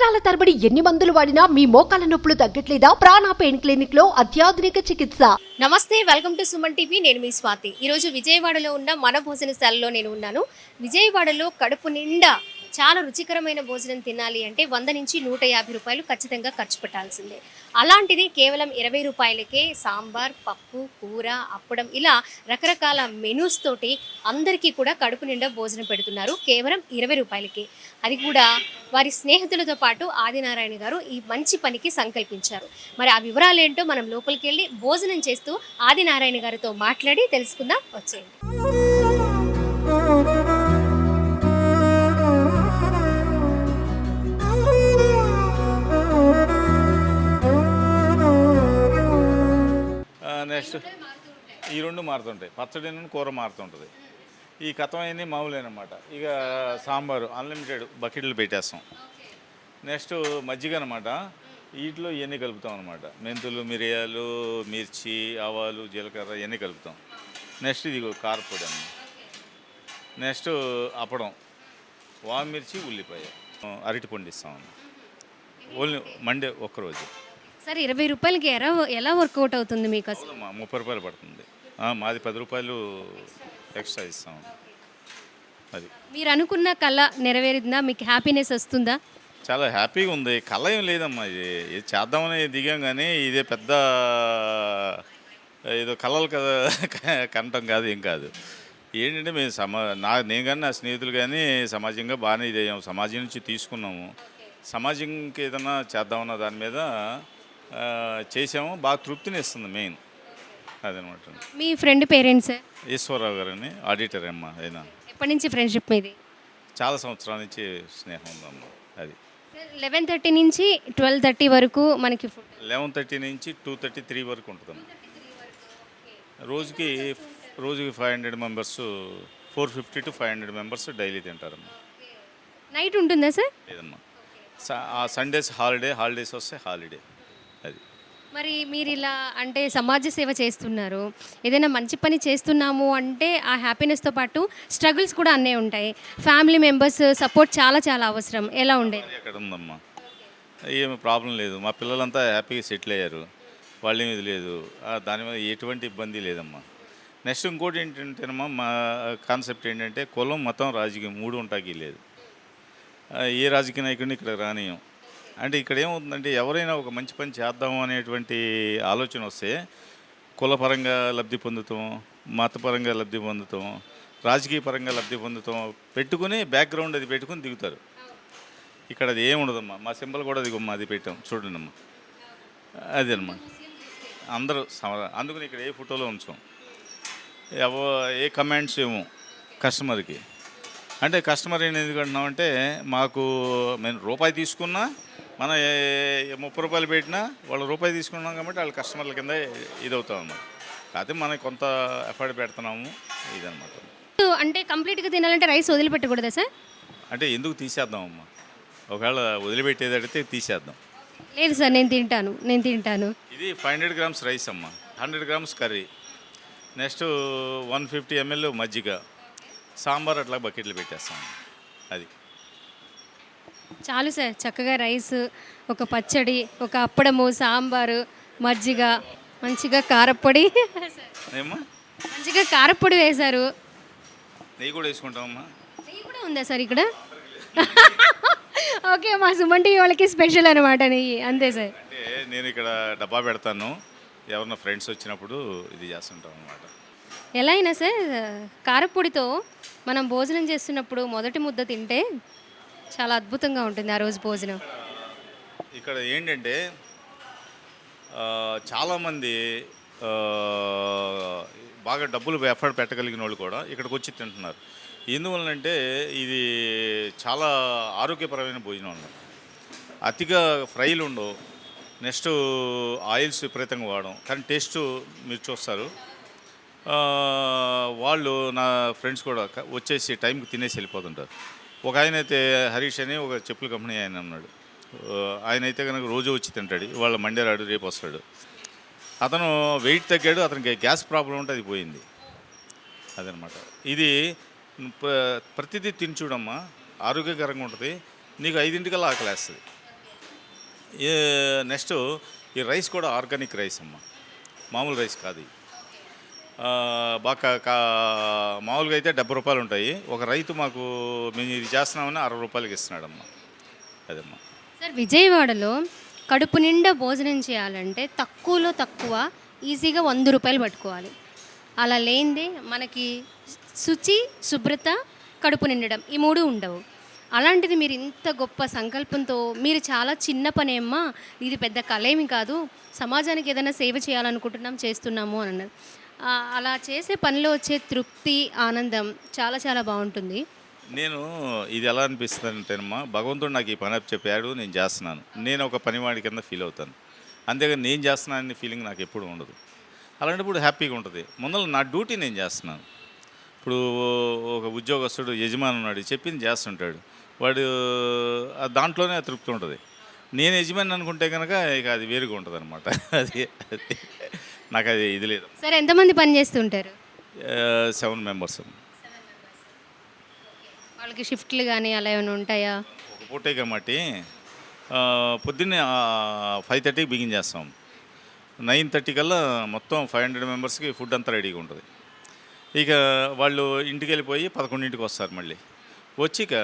సంవత్సరాల తరబడి ఎన్ని మందులు వాడినా మీ మోకాల నొప్పులు తగ్గట్లేదా? ప్రాణ పెయిన్ క్లినిక్లో అత్యాధునిక చికిత్స. నమస్తే వెల్కమ్ టు సుమన్ టీవీ. నేను మీ స్వాతి. ఈరోజు విజయవాడలో ఉన్న మన భోజనశాలలో నేను ఉన్నాను. విజయవాడలో కడుపు నిండా చాలా రుచికరమైన భోజనం తినాలి అంటే వంద నుంచి నూట యాభై రూపాయలు ఖచ్చితంగా ఖర్చు పెట్టాల్సిందే. అలాంటిది కేవలం ఇరవై రూపాయలకే సాంబార్ పప్పు కూర అప్పడం ఇలా రకరకాల మెనూస్ తోటి అందరికీ కూడా కడుపు నిండా భోజనం పెడుతున్నారు. కేవలం ఇరవై రూపాయలకే. అది కూడా వారి స్నేహితులతో పాటు ఆదినారాయణ గారు ఈ మంచి పనికి సంకల్పించారు. మరి ఆ వివరాలు ఏంటో మనం లోపలికి వెళ్ళి భోజనం చేస్తూ ఆదినారాయణ గారితో మాట్లాడి తెలుసుకుందాం. వచ్చేయండి. నెక్స్ట్ ఈ రెండు మారుతుంటాయి. పచ్చడి నుండి కూర మారుతుంటుంది. ఈ కథం అయింది మామూలేనమాట. ఇక సాంబారు అన్లిమిటెడ్ బకెట్లు పెట్టేస్తాం. నెక్స్ట్ మజ్జిగ అనమాట వీటిలో ఇవన్నీ కలుపుతాం అనమాట మెంతులు మిరియాలు మిర్చి ఆవాలు జీలకర్ర ఇవన్నీ కలుపుతాం. నెక్స్ట్ ఇది కారపొడి అన్న నెక్స్ట్ అప్పడం. వామిర్చి ఉల్లిపాయ. అరటి పండిస్తాం అన్న ఓన్లీ మండే ఒక్కరోజు. సార్ ఇరవై రూపాయలకి ఎలా ఎలా వర్కౌట్ అవుతుంది మీకు అసలు ముప్పై రూపాయలు పడుతుంది. ఆ, మాది పది రూపాయలు ఎక్స్ట్రా ఇస్తాం. అది. మీరు అనుకున్న కళ నెరవేరిందా? మీకు హ్యాపీనెస్ వస్తుందా? చాలా హ్యాపీగా ఉంది. కళ ఏం లేదమ్మా ఇది. ఇది చేద్దామని దిగాం కానీ ఇదే పెద్ద ఏదో కళలు కదా కనటం కాదు ఏం కాదు. ఏంటంటే మేము సమా నా నేను కానీ నా స్నేహితులు కానీ సమాజంగా బాగానే ఇదయ్యాం. సమాజం నుంచి తీసుకున్నాము. సమాజంకి ఏదైనా చేద్దామన్న దాని మీద చేసాము బాగా తృప్తిని ఇస్తుంది మెయిన్. అదనమాట. మీ ఫ్రెండ్ పేరెంట్స్ ఈశ్వరరావు గారని ఆడిటర్ అమ్మ అయినా ఎప్పటి నుంచి ఫ్రెండ్షిప్ మీది? చాలా సంవత్సరాల నుంచి స్నేహం ఉందమ్మ అది. లెవెన్ థర్టీ నుంచి ట్వెల్వ్ థర్టీ వరకు మనకి ఫుడ్ లెవెన్ థర్టీ నుంచి టూ థర్టీ త్రీ వరకు ఉంటుందమ్మ రోజుకి రోజుకి five hundred members four fifty to five hundred members daily తింటారమ్మా. Night ఉంటుందా సార్? లేదమ్మా. సండేస్ హాలిడే హాలిడేస్ వస్తే హాలిడే. అది. మరి మీరు ఇలా అంటే సమాజ సేవ చేస్తున్నారు. ఏదైనా మంచి పని చేస్తున్నాము అంటే ఆ హ్యాపీనెస్తో పాటు స్ట్రగుల్స్ కూడా అన్నీ ఉంటాయి. ఫ్యామిలీ మెంబర్స్ సపోర్ట్ చాలా చాలా అవసరం. ఎలా ఉండేది అది ఎక్కడ ఉందమ్మా? ఏమి ప్రాబ్లం లేదు. మా పిల్లలంతా హ్యాపీగా సెటిల్ అయ్యారు. వాళ్ళు ఏమి ఇది లేదు. ఆ, దాని మీద ఎటువంటి ఇబ్బంది లేదమ్మా. నెక్స్ట్ ఇంకోటి ఏంటంటేనమ్మా మా కాన్సెప్ట్ ఏంటంటే కులం మతం రాజకీయం మూడు ఉంటాకి లేదు ఏ రాజకీయ నాయకుడిని ఇక్కడ రానియం అంటే ఇక్కడ ఏమవుతుందంటే ఎవరైనా ఒక మంచి పని చేద్దాము అనేటువంటి ఆలోచన వస్తే కులపరంగా లబ్ధి పొందుతాం మతపరంగా లబ్ధి పొందుతాం రాజకీయ పరంగా లబ్ధి పొందుతాం పెట్టుకుని బ్యాక్గ్రౌండ్ అది పెట్టుకుని దిగుతారు. ఇక్కడ అది ఏమి ఉండదమ్మా మా సింబల్ కూడా అది అది పెట్టాం. చూడండి అమ్మా అదేనమ్మా అందరూ సమ- అందుకని ఇక్కడ ఏ ఫోటోలో ఉంచాం. ఎవ ఏ కమెంట్స్ ఏమో కస్టమర్కి అంటే కస్టమర్ ఏం ఎందుకు అంటున్నామంటే మాకు మేము రూపాయి తీసుకున్నా మనం ముప్పై రూపాయలు పెట్టినా వాళ్ళు రూపాయి తీసుకున్నాం కాబట్టి వాళ్ళ కస్టమర్ల కింద ఇది అవుతాం అన్నమాట. కాకపోతే మనకి కొంత ఎఫర్ట్ పెడుతున్నాము ఇదన్నమాట. అంటే కంప్లీట్గా తినాలంటే రైస్ వదిలిపెట్టకూడదా సార్? అంటే ఎందుకు తీసేద్దామమ్మా ఒకవేళ వదిలిపెట్టేది అడిగితే తీసేద్దాం. లేదు సార్ నేను తింటాను నేను తింటాను. ఇది ఫైవ్ హండ్రెడ్ గ్రామ్స్ రైస్ అమ్మ. Hundred grams curry. Next one fifty ML మజ్జిగ. సాంబార్ అట్లా బకెట్లు పెట్టేస్తాం. అది. చాలు సార్ చక్కగా రైస్ ఒక పచ్చడి ఒక అప్పడము సాంబారు మజ్జిగ మంచిగా కారప్పొడి. మంచిగా కారప్పొడి వేశారు. నెయ్యి కూడా వేసుకుంటామమ్మా నెయ్యి కూడా ఉందా సార్ ఇక్కడ? ఓకే మా సుమన్ టీవీ వాళ్ళకి స్పెషల్ అనమాట నెయ్యి అంతే సార్. అంటే నేను ఇక్కడ డబ్బా పెడతాను. ఎవరన్నా ఫ్రెండ్స్ వచ్చినప్పుడు ఇది చేస్తుంటాం అనమాట ఎలా అయినా సార్ కారప్పొడితో మనం భోజనం చేస్తున్నప్పుడు మొదటి ముద్ద తింటే చాలా అద్భుతంగా ఉంటుంది ఆ రోజు భోజనం. ఇక్కడ ఏంటంటే చాలామంది బాగా డబ్బులు ఎఫర్ట్ పెట్టగలిగిన వాళ్ళు కూడా ఇక్కడికి వచ్చి తింటున్నారు. ఎందువలనంటే ఇది చాలా ఆరోగ్యపరమైన భోజనం అన్నమాట. అతిగా ఫ్రైలు ఉండవు. నెక్స్ట్ ఆయిల్స్ విపరీతంగా వాడడం. కానీ టేస్ట్ మీరు చూస్తారు. వాళ్ళు నా ఫ్రెండ్స్ కూడా వచ్చేసి టైంకి తినేసి వెళ్ళిపోతుంటారు. ఒక ఆయన అయితే హరీష్ అని ఒక చెప్పుల కంపెనీ ఆయన ఉన్నాడు. ఆయన అయితే కనుక రోజు వచ్చి తింటాడు. వాళ్ళ మండే రాడు రేపు వస్తాడు. అతను వెయిట్ తగ్గాడు అతనికి గ్యాస్ ప్రాబ్లం ఉంటే అది పోయింది. అదనమాట. ఇది ప్రతిదీ తిని చూడమ్మా. ఆరోగ్యకరంగా ఉంటుంది. నీకు ఐదింటికల్లా ఆకలేస్తుంది. నెక్స్ట్ ఈ రైస్ కూడా ఆర్గానిక్ రైస్ అమ్మ. మామూలు రైస్ కాదు బాగా మామూలుగా అయితే డెబ్బై రూపాయలు ఉంటాయి. ఒక రైతు మాకు మేము ఇది చేస్తున్నామని అరవై రూపాయలకి ఇస్తున్నాడమ్మా. అదమ్మా. సార్ విజయవాడలో కడుపు నిండా భోజనం చేయాలంటే తక్కువలో తక్కువ ఈజీగా వంద రూపాయలు పట్టుకోవాలి. అలా లేనిదే మనకి శుచి శుభ్రత కడుపు నిండడం ఈ మూడు ఉండవు. అలాంటిది మీరు ఇంత గొప్ప సంకల్పంతో మీరు చాలా చిన్న పని అమ్మా ఇది పెద్ద కళేమి కాదు సమాజానికి ఏదైనా సేవ చేయాలనుకుంటున్నాం చేస్తున్నాము అని అన్నారు. అలా చేసే పనిలో వచ్చే తృప్తి ఆనందం చాలా చాలా బాగుంటుంది. నేను ఇది ఎలా అనిపిస్తుంది అనిపిస్తుందంటేనమ్మా భగవంతుడు నాకు ఈ పని అప్పు చెప్పాడు నేను చేస్తున్నాను. నేను ఒక పనివాడి కింద ఫీల్ అవుతాను. అంతేగాని నేను చేస్తున్నానని ఫీలింగ్ నాకు ఎప్పుడు ఉండదు. అలాంటప్పుడు హ్యాపీగా ఉంటుంది. ముందర నా డ్యూటీ నేను చేస్తున్నాను. ఇప్పుడు ఒక ఉద్యోగస్తుడు యజమాని ఉన్నాడు చెప్పింది చేస్తుంటాడు. వాడు దాంట్లోనే తృప్తి ఉంటుంది. నేను యజమాని అనుకుంటే కనుక ఇక అది వేరుగా ఉంటుంది అనమాట అది అది. నాకు అది ఇది లేదు. సరే ఎంతమంది పని చేస్తుంటారు? Seven members. వాళ్ళకి షిఫ్ట్లు కానీ అలా ఏమైనా ఉంటాయా? ఒక పూటే కాబట్టి పొద్దున్నే ఫైవ్ థర్టీకి బిగిన్ చేస్తాం. నైన్ థర్టీ కల్లా మొత్తం ఫైవ్ హండ్రెడ్ మెంబర్స్కి ఫుడ్ అంతా రెడీగా ఉంటుంది. ఇక వాళ్ళు ఇంటికి వెళ్ళిపోయి పదకొండింటికి వస్తారు మళ్ళీ. వచ్చి ఇక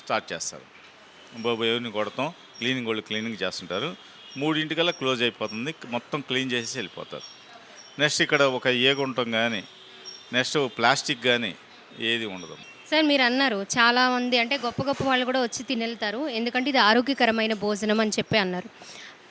స్టార్ట్ చేస్తారు. బాబు ఎవరిని కొడతాం? క్లీనింగ్ వాళ్ళు క్లీనింగ్ చేస్తుంటారు. మూడింటికల్లా క్లోజ్ అయిపోతుంది. మొత్తం క్లీన్ చేసి వెళ్ళిపోతారు. నెక్స్ట్ ఇక్కడ ఒక ఏగుంటం కానీ నెక్స్ట్ ప్లాస్టిక్ కానీ ఏది ఉండదు. సార్ మీరు అన్నారు చాలా మంది అంటే గొప్ప గొప్ప వాళ్ళు కూడా వచ్చి తినెళ్తారు. ఎందుకంటే ఇది ఆరోగ్యకరమైన భోజనం అని చెప్పి అన్నారు.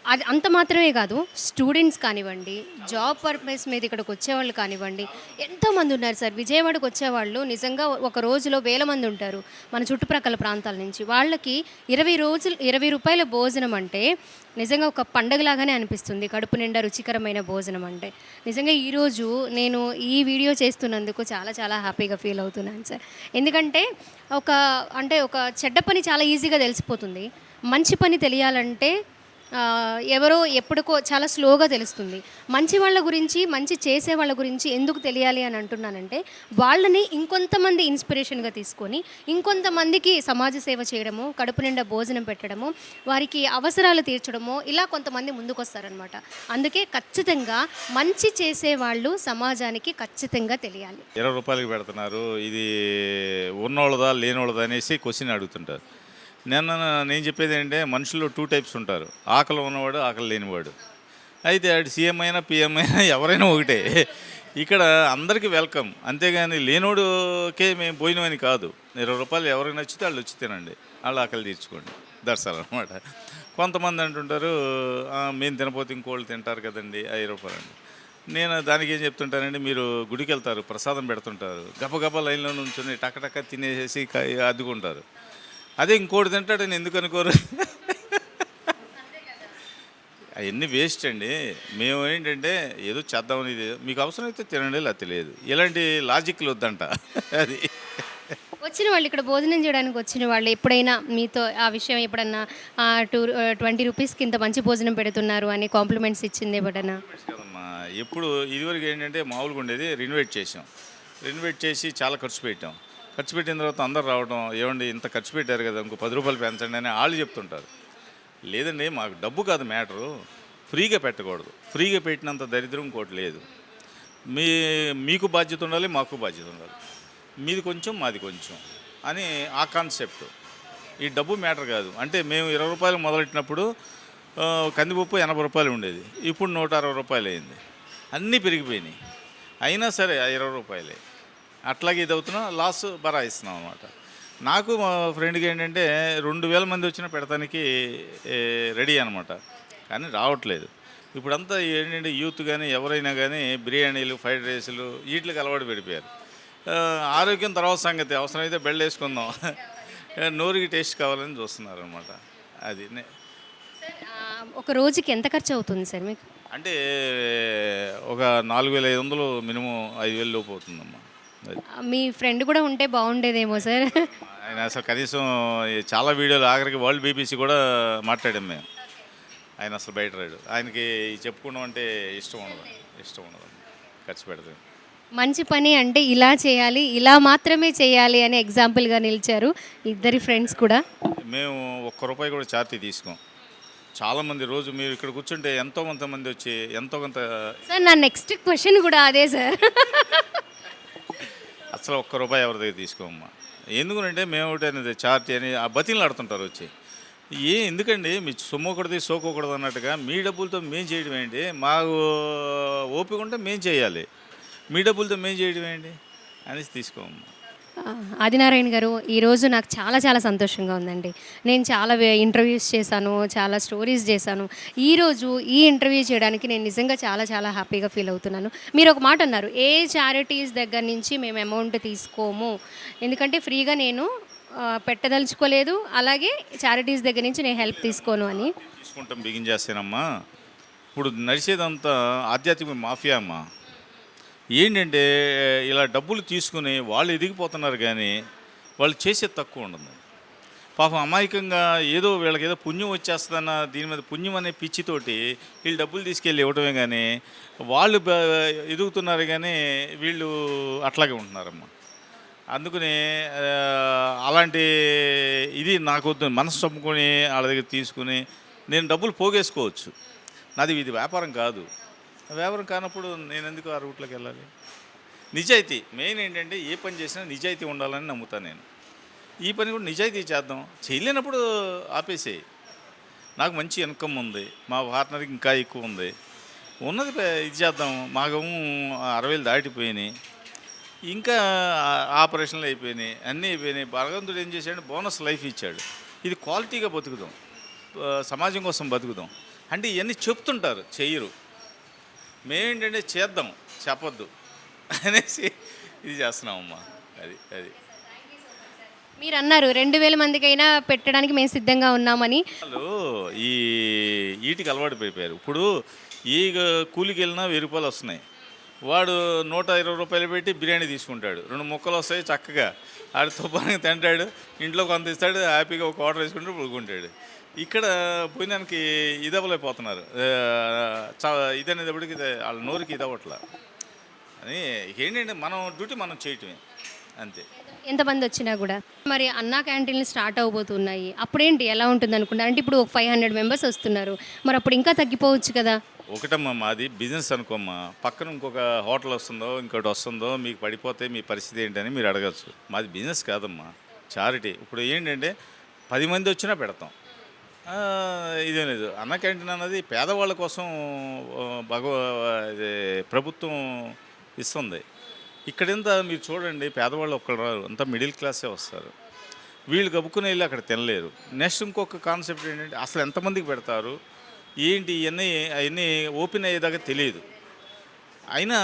అది అంత మాత్రమే కాదు స్టూడెంట్స్ కానివ్వండి జాబ్ పర్పస్ మీద ఇక్కడికి వచ్చేవాళ్ళు కానివ్వండి ఎంతోమంది ఉన్నారు సార్. విజయవాడకు వచ్చేవాళ్ళు నిజంగా ఒక రోజులో వేల మంది ఉంటారు మన చుట్టుప్రక్కల ప్రాంతాల నుంచి. వాళ్ళకి ఇరవై రోజులు ఇరవై రూపాయల భోజనం అంటే నిజంగా ఒక పండగలాగానే అనిపిస్తుంది. కడుపు నిండా రుచికరమైన భోజనం అంటే. నిజంగా ఈరోజు నేను ఈ వీడియో చేస్తున్నందుకు చాలా చాలా హ్యాపీగా ఫీల్ అవుతున్నాను సార్. ఎందుకంటే ఒక అంటే ఒక చెడ్డ పని చాలా ఈజీగా తెలిసిపోతుంది. మంచి పని తెలియాలంటే ఎవరో ఎప్పటికో చాలా స్లోగా తెలుస్తుంది. మంచి వాళ్ళ గురించి మంచి చేసే వాళ్ళ గురించి ఎందుకు తెలియాలి అని అంటున్నానంటే వాళ్ళని ఇంకొంతమంది ఇన్స్పిరేషన్గా తీసుకొని ఇంకొంతమందికి సమాజ సేవ చేయడము కడుపు నిండా భోజనం పెట్టడము వారికి అవసరాలు తీర్చడము ఇలా కొంతమంది ముందుకొస్తారనమాట అందుకే ఖచ్చితంగా మంచి చేసే వాళ్ళు సమాజానికి ఖచ్చితంగా తెలియాలి. ఇరవై రూపాయలకి పెడుతున్నారు. ఇది ఉన్నోళ్ళదా లేనోళ్ళదా అనేసి క్వశ్చన్ అడుగుతుంటారు. నిన్న నేను చెప్పేది ఏంటంటే మనుషుల్లో టూ టైప్స్ ఉంటారు. ఆకలి ఉన్నవాడు ఆకలి లేనివాడు. అయితే అటు సీఎం అయినా పిఎం అయినా ఎవరైనా ఒకటే. ఇక్కడ అందరికీ వెల్కమ్ అంతేగాని లేనోడుకే మేము పోయినామని కాదు. ఇరవై రూపాయలు ఎవరైనా నచ్చితే వాళ్ళు వచ్చి తినండి. వాళ్ళు ఆకలి తీర్చుకోండి. దర్శనం అనమాట కొంతమంది అంటుంటారు మేము తినపోతే ఇంకోళ్ళు తింటారు కదండి ఐదు రూపాయలు అండి నేను దానికి ఏం చెప్తుంటానండి మీరు గుడికి వెళ్తారు ప్రసాదం పెడుతుంటారు. గబగబా లైన్లో నుంచుని టక తినేసేసి అద్దుకుంటారు. అదే ఇంకోటి తింటాడని ఎందుకు అనుకోరు అవన్నీ వేస్ట్ అండి. మేము ఏంటంటే ఏదో చేద్దామని ఇది మీకు అవసరం అయితే తినండి లేదా తెలియదు. ఇలాంటి లాజిక్లు వద్దంట. అది. వచ్చిన వాళ్ళు ఇక్కడ భోజనం చేయడానికి వచ్చిన వాళ్ళు ఎప్పుడైనా మీతో ఆ విషయం ఎప్పుడన్నా టూ ట్వంటీ రూపీస్కి ఇంత మంచి భోజనం పెడుతున్నారు అని కాంప్లిమెంట్స్ ఇచ్చింది ఎప్పుడన్నా? ఎప్పుడు ఇదివరకు ఏంటంటే మామూలుగా ఉండేది రెనోవేట్ చేసాం. రెనోవేట్ చేసి చాలా ఖర్చు పెట్టాం. ఖర్చు పెట్టిన తర్వాత అందరు రావడం ఏమండి ఇంత ఖర్చు పెట్టారు కదా ఇంకో పది రూపాయలు పెంచండి అని వాళ్ళు చెప్తుంటారు. లేదండి మాకు డబ్బు కాదు మ్యాటరు. ఫ్రీగా పెట్టకూడదు. ఫ్రీగా పెట్టినంత దరిద్రం ఇంకోటి లేదు. మీ మీకు బాధ్యత ఉండాలి మాకు బాధ్యత ఉండాలి. మీది కొంచెం మాది కొంచెం అని ఆ కాన్సెప్ట్. ఈ డబ్బు మ్యాటర్ కాదు. అంటే మేము ఇరవై రూపాయలు మొదలెట్టినప్పుడు కందిపప్పు ఎనభై రూపాయలు ఉండేది. ఇప్పుడు నూట అరవై రూపాయలు అయింది అన్నీ పెరిగిపోయినాయి. అయినా సరే ఆ ఇరవై రూపాయలే. అట్లాగే ఇది అవుతున్నా లాస్ బరాయిస్తున్నాం అనమాట నాకు మా ఫ్రెండ్కి ఏంటంటే రెండు వేల మంది వచ్చినా పెడతానికి రెడీ అనమాట కానీ రావట్లేదు. ఇప్పుడంతా ఏంటంటే యూత్ కానీ ఎవరైనా కానీ బిర్యానీలు ఫ్రైడ్ రైస్లు వీటికి అలవాటు పడిపోయారు. ఆరోగ్యం తర్వాత సంగతి. అవసరమైతే బెల్ట్ వేసుకుందాం. నోరుకి టేస్ట్ కావాలని చూస్తున్నారు అనమాట అది ఒక రోజుకి ఎంత ఖర్చు అవుతుంది సార్ మీకు? అంటే ఒక నాలుగు వేల ఐదు వందలు మినిమం ఐదు వేలు లోపు అవుతుందమ్మా. మీ ఫ్రెండ్ కూడా ఉంటే బాగుండేదేమో సార్. ఆయన అసలు కనీసం చాలా వీడియోలు ఆఖరికి వరల్డ్ బీబీసీ కూడా మాట్లాడాం మేము. ఆయన అసలు బయట రాడు. ఆయనకి చెప్పుకోవడం అంటే ఇష్టం ఉండదు. ఇష్టం ఉండదు. ఖర్చు పెడతాం మంచి పని అంటే ఇలా చేయాలి ఇలా మాత్రమే చేయాలి అని ఎగ్జాంపుల్గా నిలిచారు ఇద్దరి ఫ్రెండ్స్ కూడా. మేము ఒక్క రూపాయి కూడా ఛార్జీ తీసుకోం. చాలామంది రోజు మీరు ఇక్కడ కూర్చుంటే ఎంతో కొంతమంది వచ్చి ఎంతో కొంత సార్ నా నెక్స్ట్ క్వశ్చన్ కూడా అదే సార్. అసలు ఒక్క రూపాయి ఎవరి దగ్గర తీసుకోమ్మా? ఎందుకంటే మేము ఒకటి అనేది చార్టీ అని ఆ బతిలు ఆడుతుంటారు వచ్చి. ఏ ఎందుకండి? మీ సొమ్మకూడదు సోకోకూడదు అన్నట్టుగా మీ డబ్బులతో మేము చేయడం ఏంటి? మాకు ఓపిక ఉంటే మేము చేయాలి. మీ డబ్బులతో మేము చేయడం ఏంటి? అనేసి తీసుకోమ్మా. ఆదినారాయణ గారు ఈరోజు నాకు చాలా చాలా సంతోషంగా ఉందండి. నేను చాలా ఇంటర్వ్యూస్ చేశాను చాలా స్టోరీస్ చేశాను. ఈరోజు ఈ ఇంటర్వ్యూ చేయడానికి నేను నిజంగా చాలా చాలా హ్యాపీగా ఫీల్ అవుతున్నాను. మీరు ఒక మాట అన్నారు ఏ చారిటీస్ దగ్గర నుంచి మేము అమౌంట్ తీసుకోము? ఎందుకంటే ఫ్రీగా నేను పెట్టదలుచుకోలేదు అలాగే చారిటీస్ దగ్గర నుంచి నేను హెల్ప్ తీసుకోను అని. తీసుకుంటాం బిగిన్ చేస్తానమ్మా. ఇప్పుడు నడిచేదంతా ఆధ్యాత్మిక మాఫియా అమ్మా. ఏంటంటే ఇలా డబ్బులు తీసుకుని వాళ్ళు ఎదిగిపోతున్నారు కానీ వాళ్ళు చేసేది తక్కువ ఉండదు. పాపం అమాయకంగా ఏదో వీళ్ళకి ఏదో పుణ్యం వచ్చేస్తుందన్న దీని మీద పుణ్యం అనే పిచ్చితోటి వీళ్ళు డబ్బులు తీసుకెళ్ళి ఇవ్వటమే కానీ వాళ్ళు ఎదుగుతున్నారు కానీ వీళ్ళు అట్లాగే ఉంటున్నారమ్మా. అందుకని అలాంటి ఇది నాకు వద్దు మనసు చంపుకొని వాళ్ళ దగ్గర తీసుకుని నేను డబ్బులు పోగేసుకోవచ్చు. నాది ఇది వ్యాపారం కాదు. వ్యాపారం కానప్పుడు నేను ఎందుకు ఆ రూట్లోకి వెళ్ళాలి? నిజాయితీ మెయిన్ ఏంటంటే ఏ పని చేసినా నిజాయితీ ఉండాలని నమ్ముతాను నేను. ఈ పని కూడా నిజాయితీ చేద్దాం. చేయలేనప్పుడు ఆపేసేయి నాకు మంచి ఇన్కమ్ ఉంది. మా పార్ట్నర్కి ఇంకా ఎక్కువ ఉంది. ఉన్నది ఇది చేద్దాం. మాకేమో అరవై వేలు దాటిపోయినాయి. ఇంకా ఆపరేషన్లు అయిపోయినాయి. అన్నీ అయిపోయినాయి. భగవంతుడు ఏం చేశాడు? బోనస్ లైఫ్ ఇచ్చాడు. ఇది క్వాలిటీగా బతుకుదాం. సమాజం కోసం బతుకుదాం. అంటే ఇవన్నీ చెప్తుంటారు. చెయ్యరు. మేమేంటంటే చేద్దాం చెప్పొద్దు అనేసి ఇది చేస్తున్నామమ్మా. అది అది. మీరు అన్నారు రెండు వేల మందికైనా పెట్టడానికి మేము సిద్ధంగా ఉన్నామని. వాళ్ళు ఈ వీటికి అలవాటు పడిపోయారు. ఇప్పుడు ఈ కూలికి వెళ్ళినా వెయ్యి రూపాయలు వస్తున్నాయి. వాడు నూట ఇరవై రూపాయలు పెట్టి బిర్యానీ తీసుకుంటాడు. రెండు ముక్కలు వస్తాయి చక్కగా. ఆడు తుపానికి తింటాడు ఇంట్లో కొంత ఇస్తాడు హ్యాపీగా ఒక ఆర్డర్ వేసుకుంటూ పడుకుంటాడు. ఇక్కడ పోయినానికి ఇదవ్వలేకపోతున్నారు. ఆ, చ- ఇది అనేటప్పటికి ఇది వాళ్ళ నోరుకి ఇదవ్వట్లా. అని ఏంటంటే మనం డ్యూటీ మనం చేయటమే అంతే. ఎంతమంది వచ్చినా కూడా. మరి అన్నా క్యాంటీన్లు స్టార్ట్ అవబోతున్నాయి. అప్పుడేంటి ఎలా ఉంటుంది అనుకున్నారు అంటే ఇప్పుడు ఒక ఫైవ్ హండ్రెడ్ మెంబర్స్ వస్తున్నారు. మరి అప్పుడు ఇంకా తగ్గిపోవచ్చు కదా. ఒకటమ్మా మాది బిజినెస్ అనుకోమ్మా. పక్కన ఇంకొక హోటల్ వస్తుందో ఇంకోటి వస్తుందో మీకు పడిపోతే మీ పరిస్థితి ఏంటని మీరు అడగచ్చు. మాది బిజినెస్ కాదమ్మా చారిటీ. ఇప్పుడు ఏంటంటే పది మంది వచ్చినా పెడతాం. ఇదే లేదు. అన్న క్యాంటీన్ అన్నది పేదవాళ్ళ కోసం భగవ ఇది ప్రభుత్వం ఇస్తుంది. ఇక్కడింత మీరు చూడండి పేదవాళ్ళు ఒక్కళ్ళు రారు అంతా మిడిల్ క్లాసే వస్తారు. వీళ్ళు కప్పుకుని వెళ్ళి అక్కడ తినలేరు. నెక్స్ట్ ఇంకొక కాన్సెప్ట్ ఏంటంటే అసలు ఎంతమందికి పెడతారు? ఏంటి ఇవన్నీ అవన్నీ ఓపెన్ అయ్యేదాకా తెలియదు. అయినా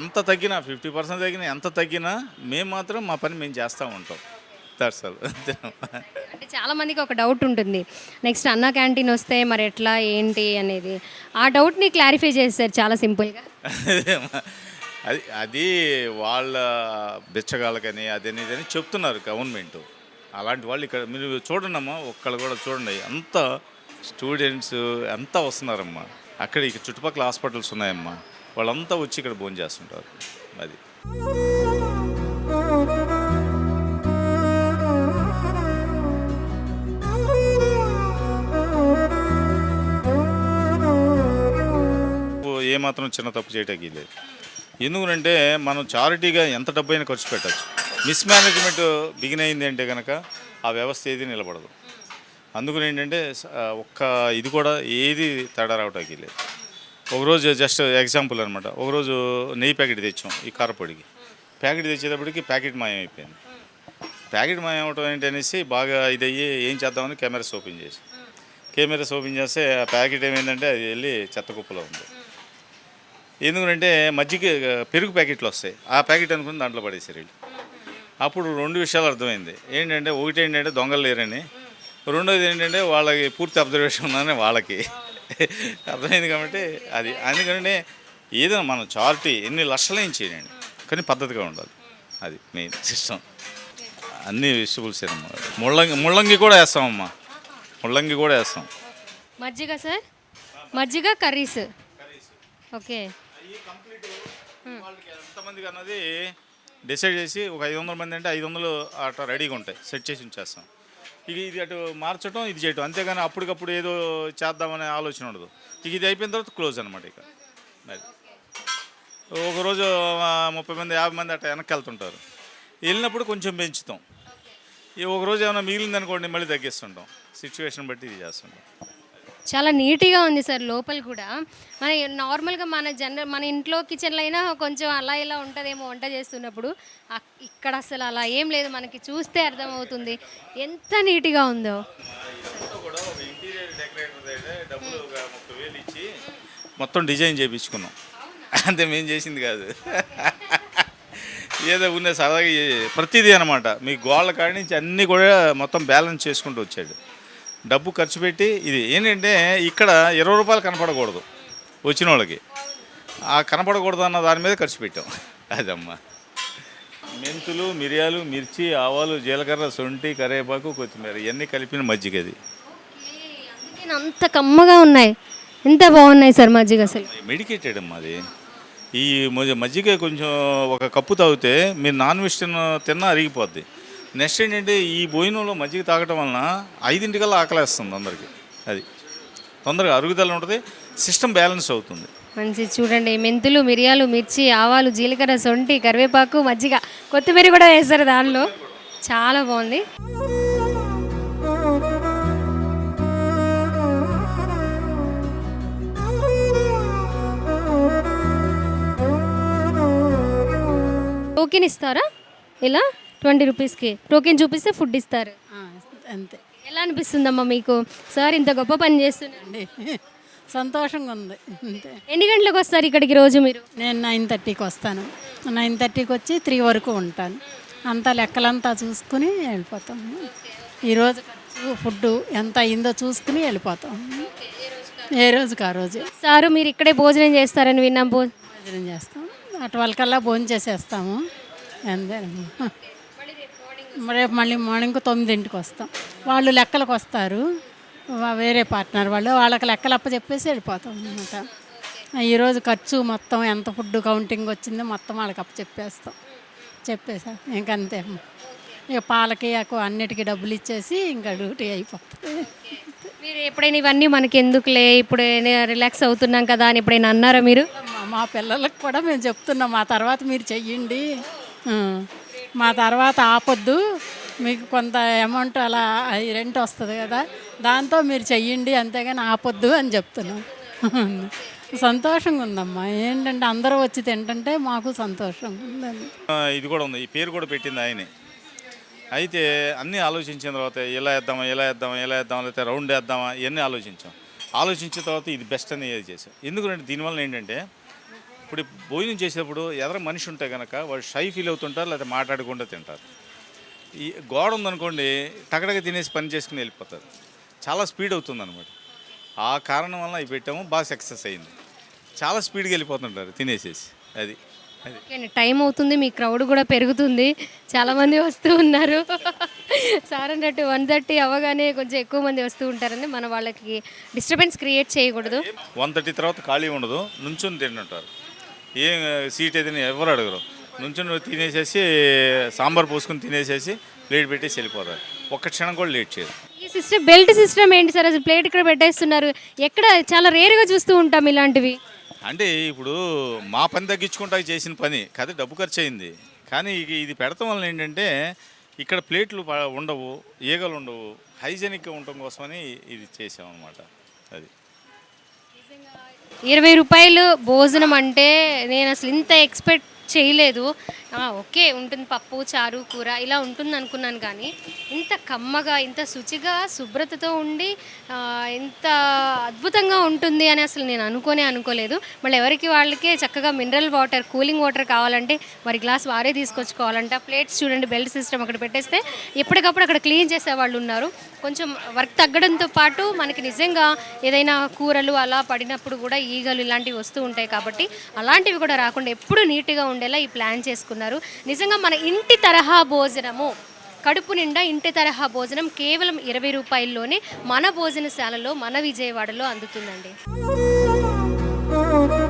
ఎంత తగ్గినా ఫిఫ్టీ పర్సెంట్ తగ్గినా ఎంత తగ్గినా మేము మాత్రం మా పని మేము చేస్తూ ఉంటాం. దట్స్ ఆల్ అంటే చాలా మందికి ఒక డౌట్ ఉంటుంది. నెక్స్ట్ అన్నా క్యాంటీన్ వస్తే మరి ఎట్లా ఏంటి అనేది. ఆ డౌట్ని క్లారిఫై చేస్తారు చాలా సింపుల్గా అది అది వాళ్ళ బిచ్చగాళ్ళకని అదని ఇదని చెప్తున్నారు గవర్నమెంట్ అలాంటి వాళ్ళు ఇక్కడ మీరు చూడండమ్మా ఒక్కళ్ళు కూడా చూడండి. అంతా స్టూడెంట్స్ అంతా వస్తున్నారమ్మా. అక్కడ ఇక చుట్టుపక్కల హాస్పిటల్స్ ఉన్నాయమ్మా. వాళ్ళంతా వచ్చి ఇక్కడ భోజనం చేస్తుంటారు అది. ఏమాత్రం చిన్న తప్పు చేయటానికి లేదు ఎందుకంటే మనం చారిటీగా ఎంత డబ్బైనా ఖర్చు పెట్టచ్చు. మిస్మేనేజ్మెంట్ బిగిన్ అయింది అంటే కనుక ఆ వ్యవస్థ ఏది నిలబడదు. అందుకని ఏంటంటే ఒక్క ఇది కూడా ఏది తేడా రావటానికి లేదు ఒకరోజు జస్ట్ ఎగ్జాంపుల్ అనమాట ఒకరోజు నెయ్యి ప్యాకెట్ తెచ్చాం ఈ కారపొడికి. ప్యాకెట్ తెచ్చేటప్పటికి ప్యాకెట్ మాయమైపోయింది ప్యాకెట్ మాయం అవటం ఏంటనేసి బాగా ఇదయ్యి ఏం చేద్దామని కెమెరాస్ ఓపెన్ చేసి కెమెరాస్ ఓపెన్ చేస్తే ఆ ప్యాకెట్ ఏమైందంటే అది వెళ్ళి చెత్త కుప్పలో ఉంది. ఎందుకంటే మజ్జిగ పెరుగు ప్యాకెట్లు వస్తాయి. ఆ ప్యాకెట్ అనుకుని దాంట్లో పడేసారు వీళ్ళు. అప్పుడు రెండు విషయాలు అర్థమైంది. ఏంటంటే ఒకటి ఏంటంటే దొంగలు లేరని. రెండోది ఏంటంటే వాళ్ళకి పూర్తి అబ్జర్వేషన్ ఉందని వాళ్ళకి. అర్థమైంది కాబట్టి అది. అందుకని ఏదైనా మనం చారిటీ ఎన్ని లక్షలేం చేయండి. కానీ పద్ధతిగా ఉండాలి. అది మెయిన్ సిస్టమ్. అన్ని వెజిటబుల్స్ అన్నమాట ముళ్ళంగి ముళ్ళంగి కూడా వేస్తామమ్మా. ముళ్ళంగి కూడా వేస్తాం. మజ్జిగ సార్? మజ్జిగ కర్రీస్. ఓకే. వాళ్ళకి ఎంతమందికి అన్నది డిసైడ్ చేసి ఒక ఐదు వందల మంది అంటే ఐదు వందలు అట్లా రెడీగా ఉంటాయి. సెట్ చేసి ఉంచేస్తాం. ఇక ఇది అటు మార్చడం ఇది చేయటం. అంతేగాని అప్పటికప్పుడు ఏదో చేద్దామనే ఆలోచన ఉండదు. ఇక ఇది అయిపోయిన తర్వాత క్లోజ్ అనమాట ఇక. అది. ఒకరోజు ముప్పై మంది యాభై మంది అట్లా వెనక్కి వెళ్తుంటారు వెళ్ళినప్పుడు కొంచెం పెంచుతాం. ఈ ఒకరోజు ఏమైనా మిగిలింది అనుకోండి మళ్ళీ తగ్గిస్తుంటాం. సిచ్యువేషన్ బట్టి ఇది చేస్తుంటాం. చాలా నీట్గా ఉంది సార్ లోపల కూడా. మన నార్మల్గా మన జనరల్ మన ఇంట్లో కిచెన్లో అయినా కొంచెం అలా ఇలా ఉంటుందేమో వంట చేస్తున్నప్పుడు. ఇక్కడ అసలు అలా ఏం లేదు మనకి చూస్తే అర్థమవుతుంది. ఎంత నీట్గా ఉందో. మొత్తం డిజైన్ చేయించుకున్నాం అంతే మేము చేసింది కాదు. ఏదో ఉన్న సరదాగా ప్రతిదీ అనమాట మీ గోళ్ళ కాడి నుంచి అన్నీ కూడా మొత్తం బ్యాలెన్స్ చేసుకుంటూ వచ్చాడు. డబ్బు ఖర్చు పెట్టి ఇది ఏంటంటే ఇక్కడ ఇరవై రూపాయలు కనపడకూడదు వచ్చిన వాళ్ళకి ఆ కనపడకూడదు అన్న దాని మీద ఖర్చు పెట్టాం. అదమ్మా. మెంతులు మిరియాలు మిర్చి ఆవాలు జీలకర్ర సొంటి కరివేపాకు కొత్తిమీర ఇవన్నీ కలిపిన మజ్జిగ అది. అంత కమ్మగా ఉన్నాయి. ఎంత బాగున్నాయి సార్ మజ్జిగ అసలు? మెడికేటెడ్ అమ్మా అది. ఈ మజ్జిగ కొంచెం ఒక కప్పు తాగితే మీరు నాన్ వెజ్ తిన్న తిన్నా అరిగిపోద్ది. నెక్స్ట్ ఏంటంటే ఈ భోజనంలో మజ్జిగ తాగటం వలన ఐదింటికల్లా ఆకలేస్తుంది అందరికి. అది తొందరగా అరుగుదల ఉంటుంది సిస్టమ్ బ్యాలెన్స్ అవుతుంది. మంచి చూడండి మెంతులు మిరియాలు మిర్చి ఆవాలు జీలకర్ర సొంటి కరివేపాకు మజ్జిగ కొత్తిమీర కూడా వేస్తారు దానిలో. చాలా బాగుంది. టోకెన్ ఇస్తారా? ఇలా ట్వంటీ రూపీస్కి. టోకెన్ చూపిస్తే ఫుడ్ ఇస్తారు. అంతే. ఎలా అనిపిస్తుందమ్మా మీకు? సార్ ఇంత గొప్ప పని చేస్తున్నారు. అండి. సంతోషంగా ఉంది. అంతే. ఎన్ని గంటలకు వస్తారు ఇక్కడికి రోజు మీరు? నేను నైన్ థర్టీకి వస్తాను. నైన్ థర్టీకి వచ్చి త్రీ వరకు ఉంటాను. అంతా లెక్కలంతా చూసుకుని వెళ్ళిపోతాము ఈరోజు ఫుడ్ ఎంత అయిందో చూసుకుని వెళ్ళిపోతాం. ఏ రోజుకి ఆ రోజు. సారు మీరు ఇక్కడే భోజనం చేస్తారని విన్నాం. భోజనం చేస్తాం. అటు వాళ్ళకల్లా భోజనం చేసేస్తాము. అంతేనమ్మా రేపు మళ్ళీ మార్నింగ్ తొమ్మిదింటికి వస్తాం. వాళ్ళు లెక్కలకు వస్తారు. వేరే పార్ట్నర్ వాళ్ళు. వాళ్ళకి లెక్కలు అప్ప చెప్పేసి వెళ్ళిపోతాం అనమాట ఈరోజు ఖర్చు మొత్తం ఎంత ఫుడ్ కౌంటింగ్ వచ్చిందో మొత్తం వాళ్ళకి అప్ప చెప్పేస్తాం చెప్పేసా ఇంకంతే ఇక పాలకి అన్నిటికీ డబ్బులు ఇచ్చేసి ఇంకా డ్యూటీ అయిపోతుంది మీరు ఎప్పుడైనా ఇవన్నీ మనకి ఎందుకులే? ఇప్పుడు రిలాక్స్ అవుతున్నాం కదా అని ఎప్పుడైనా అన్నారా మీరు? మా- పిల్లలకు కూడా మేము చెప్తున్నాం. మా తర్వాత మీరు చెయ్యండి. మా తర్వాత ఆపొద్దు. మీకు కొంత అమౌంట్ అలా రెంట్ వస్తుంది కదా. దాంతో మీరు చెయ్యండి అంతేగాని ఆపొద్దు అని చెప్తున్నాం. సంతోషంగా ఉందమ్మా ఏంటంటే అందరూ వచ్చి తింటుంటే మాకు సంతోషంగా ఉందండి ఇది కూడా ఉంది. ఈ పేరు కూడా పెట్టింది ఆయనే. అయితే అన్నీ ఆలోచించిన తర్వాత ఇలా వేద్దామా ఇలా వేద్దామా ఇలా వేద్దామా లేకపోతే రౌండ్ వేద్దామా ఇవన్నీ ఆలోచించాం. ఆలోచించిన తర్వాత ఇది బెస్ట్ అనేది చేశాం. చేసాం ఎందుకంటే దీనివల్ల ఏంటంటే ఇప్పుడు భోజనం చేసేటప్పుడు ఎదర మనిషి ఉంటే కనుక వాళ్ళు షై ఫీల్ అవుతుంటారు లేకపోతే మాట్లాడకుండా తింటారు. ఈ గోడ ఉందనుకోండి టగడగా తినేసి పని చేసుకుని వెళ్ళిపోతారు. చాలా స్పీడ్ అవుతుంది అనమాట ఆ కారణం వల్ల ఇవి పెట్టాము బాగా సక్సెస్ అయింది. చాలా స్పీడ్గా వెళ్ళిపోతుంటారు తినేసేసి. అది టైం అవుతుంది మీ క్రౌడ్ కూడా పెరుగుతుంది. చాలా మంది వస్తూ ఉన్నారు. సార్ అన్నట్టు వన్ థర్టీ అవ్వగానే కొంచెం ఎక్కువ మంది వస్తూ ఉంటారని మన వాళ్ళకి డిస్టర్బెన్స్ క్రియేట్ చేయకూడదు. వన్ థర్టీ తర్వాత ఖాళీ ఉండదు నుంచుని తింటుంటారు. ఏం సీట్ ఏదైనా ఎవరు అడగరు. నుంచుని తినేసేసి సాంబార్ పోసుకొని తినేసేసి ప్లేట్ పెట్టేసి వెళ్ళిపోతారు. ఒక్క క్షణం కూడా లేట్ చేయరు. ఈ సిస్టమ్ బెల్ట్ సిస్టమ్ ఏంటి సార్? అసలు ప్లేట్ ఇక్కడ పెట్టేస్తున్నారు. ఎక్కడ చాలా రేరుగా చూస్తూ ఉంటాం ఇలాంటివి. అంటే ఇప్పుడు మా పని తగ్గించుకుంటా చేసిన పని కదా డబ్బు ఖర్చు అయింది కానీ ఇది పెడతాం వల్ల ఏంటంటే ఇక్కడ ప్లేట్లు ఉండవు ఈగలు ఉండవు హైజెనిక్గా ఉండటం కోసమని ఇది చేసామన్నమాట అది. ఇరవై రూపాయలు భోజనం అంటే నేను అసలు ఇంత ఎక్స్పెక్ట్ చేయలేదు. ఓకే ఉంటుంది పప్పు చారు కూర ఇలా ఉంటుంది అనుకున్నాను కానీ ఇంత కమ్మగా ఇంత శుచిగా శుభ్రతతో ఉండి ఇంత అద్భుతంగా ఉంటుంది అని అసలు నేను అనుకోనే అనుకోలేదు. మళ్ళీ ఎవరికి వాళ్ళకే చక్కగా మినరల్ వాటర్ కూలింగ్ వాటర్ కావాలంటే వారి గ్లాస్ వారే తీసుకొచ్చుకోవాలంట. ప్లేట్స్ చూడండి బెల్ట్ సిస్టమ్ అక్కడ పెట్టేస్తే ఎప్పటికప్పుడు అక్కడ క్లీన్ చేసే వాళ్ళు ఉన్నారు. కొంచెం వర్క్ తగ్గడంతో పాటు మనకి నిజంగా ఏదైనా కూరలు అలా పడినప్పుడు కూడా ఈగలు ఇలాంటివి వస్తూ ఉంటాయి కాబట్టి అలాంటివి కూడా రాకుండా ఎప్పుడు నీట్గా ఉండేలా ఈ ప్లాన్ చేసుకున్నారు నిజంగా మన ఇంటి తరహా భోజనము కడుపు నిండా ఇంటి తరహా భోజనం కేవలం ఇరవై రూపాయల్లోనే మన భోజనశాలలో మన విజయవాడలో అందుతుందండి Thank.